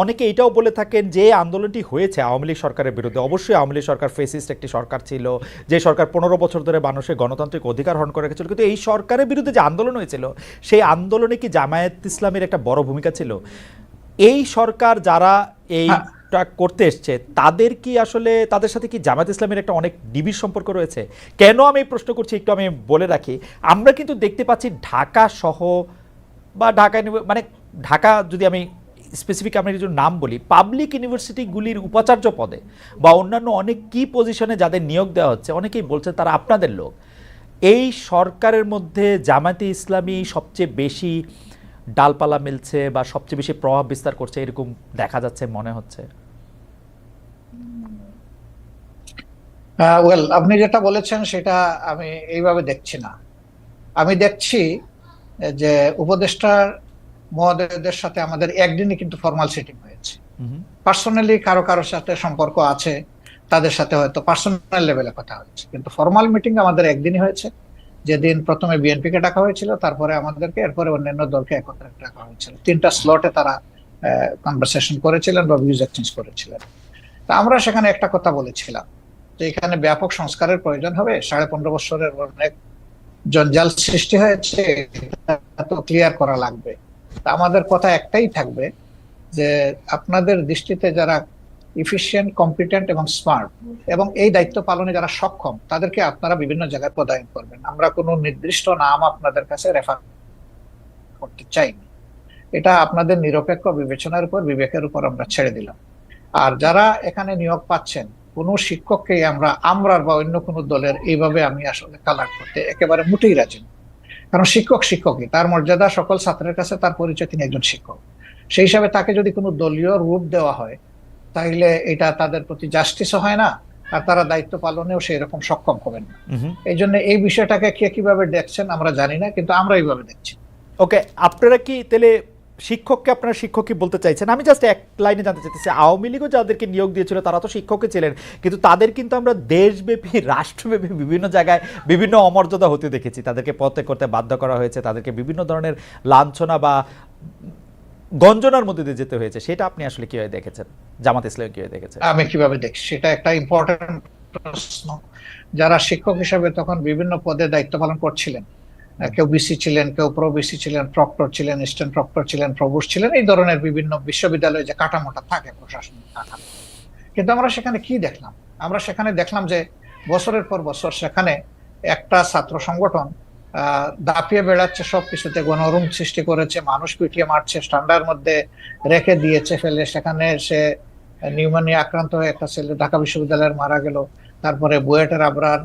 অনেকে এটাও বলে থাকেন যে আন্দোলনটি হয়েছে আওয়ামী লীগ সরকারের বিরুদ্ধে। অবশ্যই আওয়ামী লীগ সরকার ফেসিস্ট একটি সরকার ছিল যে সরকার পনেরো বছর ধরে মানুষের গণতান্ত্রিক অধিকার হরণ করে রেখেছিল। কিন্তু এই সরকারের বিরুদ্ধে যে আন্দোলন হয়েছিল সেই আন্দোলনে কি জামায়াত ইসলামের একটা বড় ভূমিকা ছিল? এই সরকার যারা এইটা করতে এসছে তাদের কি আসলে তাদের সাথে কি জামায়াত ইসলামের একটা অনেক নিবিড় সম্পর্ক রয়েছে? কেন আমি প্রশ্ন করছি একটু আমি বলে রাখি আমরা কিন্তু দেখতে পাচ্ছি ঢাকা সহ বা ঢাকা মানে ঢাকা যদি আমি স্পেসিফিক আমি কিছু নাম বলি পাবলিক ইউনিভার্সিটিগুলির উপাচার্য পদে বা অন্যান্য অনেক কি পজিশনে যাদের নিয়োগ দেওয়া হচ্ছে, অনেকেই বলছে তারা আপনাদের লোক। এই সরকারের মধ্যে জামায়াতে ইসলামী সবচেয়ে বেশি ডালপালা মিলছে বা সবচেয়ে বেশি প্রভাব বিস্তার করছে এরকম দেখা যাচ্ছে, মনে হচ্ছে? ওয়েল আপনি যেটা বলেছেন সেটা আমি এইভাবে দেখছি না। আমি দেখছি যে উপদেষ্টার মহোদয়দের সাথে আমাদের একদিনই কিন্তু ফর্মাল সিটিং হয়েছে। পার্সোনালি কারও কারোর সাথে সম্পর্ক আছে তাদের সাথে হয়তো পার্সোনাল লেভেলে কথা হয়েছে। কিন্তু ফর্মাল মিটিং আমাদের একদিনই হয়েছে। যেদিন প্রথমে বিএনপি কে ডাকা হয়েছিল তারপরে আমাদেরকে এরপরে অন্যান্য দলকে একত্রে ডাকা হয়েছিল। তিনটা স্লটে তারা কনভারসেশন করেছিলেন বা ভিউজ এক্সচেঞ্জ করেছিলেন। তা আমরা সেখানে একটা কথা বলেছিলাম যে এখানে ব্যাপক সংস্কারের প্রয়োজন হবে। সাড়ে পনেরো বছরের অনেক জঞ্জাল সৃষ্টি হয়েছে তো ক্লিয়ার করা লাগবে। আমাদের কথা একটাই থাকবে যে আপনাদের দৃষ্টিতে যারা ইফিসিয়েন্ট কম্পিটেন্ট এবং স্মার্ট এবং এই দায়িত্ব পালনে যারা সক্ষম, তাদেরকে আপনারা বিভিন্ন জায়গায় পদায়ন করবেন। আমরা কোনো নির্দিষ্ট নাম আপনাদের কাছে রেফার করতে চাইনি। এটা আপনাদের নিরপেক্ষ বিবেচনার উপর, বিবেকের উপর আমরা ছেড়ে দিলাম। আর যারা এখানে নিয়োগ পাচ্ছেন, কোনো শিক্ষককে আমরা, আমরার বা অন্য কোনো দলের, এইভাবে আমি আসলে কালার করতে একেবারে মোটেই রাজি না। কারণ শিক্ষক শিক্ষকই তার মর্যাদা সকল ছাত্রের কাছে তার পরিচয় তিনি একজন শিক্ষক। সেই হিসাবে তাকে যদি কোনো দলীয় রূপ দেওয়া হয় তাহলে এটা তাদের প্রতি জাস্টিসও হয় না আর তারা দায়িত্ব পালনেও সেই রকম সক্ষম হবেন না। এই জন্য এই বিষয়টাকে কে কীভাবে দেখছেন আমরা জানি না কিন্তু আমরা এইভাবে দেখছি। ওকে আপনারা কি তাহলে শিক্ষককে আপনারা শিক্ষক কি বলতে চাইছেন। আমি জাস্ট এক লাইনে জানতে চাইতেছি, আওয়ামী লীগও যাদেরকে নিয়োগ দিয়েছিল, তারা তো শিক্ষকই ছিলেন। কিন্তু তাদের কিন্তু আমরা দেশব্যাপী, রাষ্ট্রব্যাপী বিভিন্ন জায়গায় বিভিন্ন অমর্যাদা হতে দেখেছি। তাদেরকে পথে করতে বাধ্য করা হয়েছে, তাদেরকে বিভিন্ন ধরনের লাঞ্ছনা বা গঞ্জনার মধ্যে দিয়ে যেতে হয়েছে। সেটা আপনি আসলে কীভাবে দেখেছেন? জামাত ইসলাম কীভাবে দেখেছেন? আমি কীভাবে দেখছি? সেটা একটা ইম্পর্টেন্ট প্রশ্ন। যারা শিক্ষক হিসাবে তখন বিভিন্ন পদে দায়িত্ব পালন করছিলেন কেউ বিসি ছিলেন, কেউ প্রো বিসি ছিলেন প্রক্টর ছিলেন স্ট্যান্ড প্রক্টর ছিলেন প্রভুষ ছিলেন, এই ধরনের বিভিন্ন বিশ্ববিদ্যালয়ে যে কাঠামোটা থাকে, প্রশাসনিক কাঠামো। কিন্তু আমরা সেখানে কি দেখলাম? আমরা সেখানে দেখলাম যে বছরের পর বছর সেখানে একটা ছাত্র সংগঠন দাপিয়ে বেড়াচ্ছে সব কিছুতে গণরুম সৃষ্টি করেছে, মানুষ পিটিয়ে মারছে ঠান্ডার মধ্যে রেখে দিয়েছে ফেলে। সেখানে সে নিউমোনিয়া আক্রান্ত হয়ে একটা ছেলে ঢাকা বিশ্ববিদ্যালয়ের মারা গেল। তারপরে বুয়েটের আবরার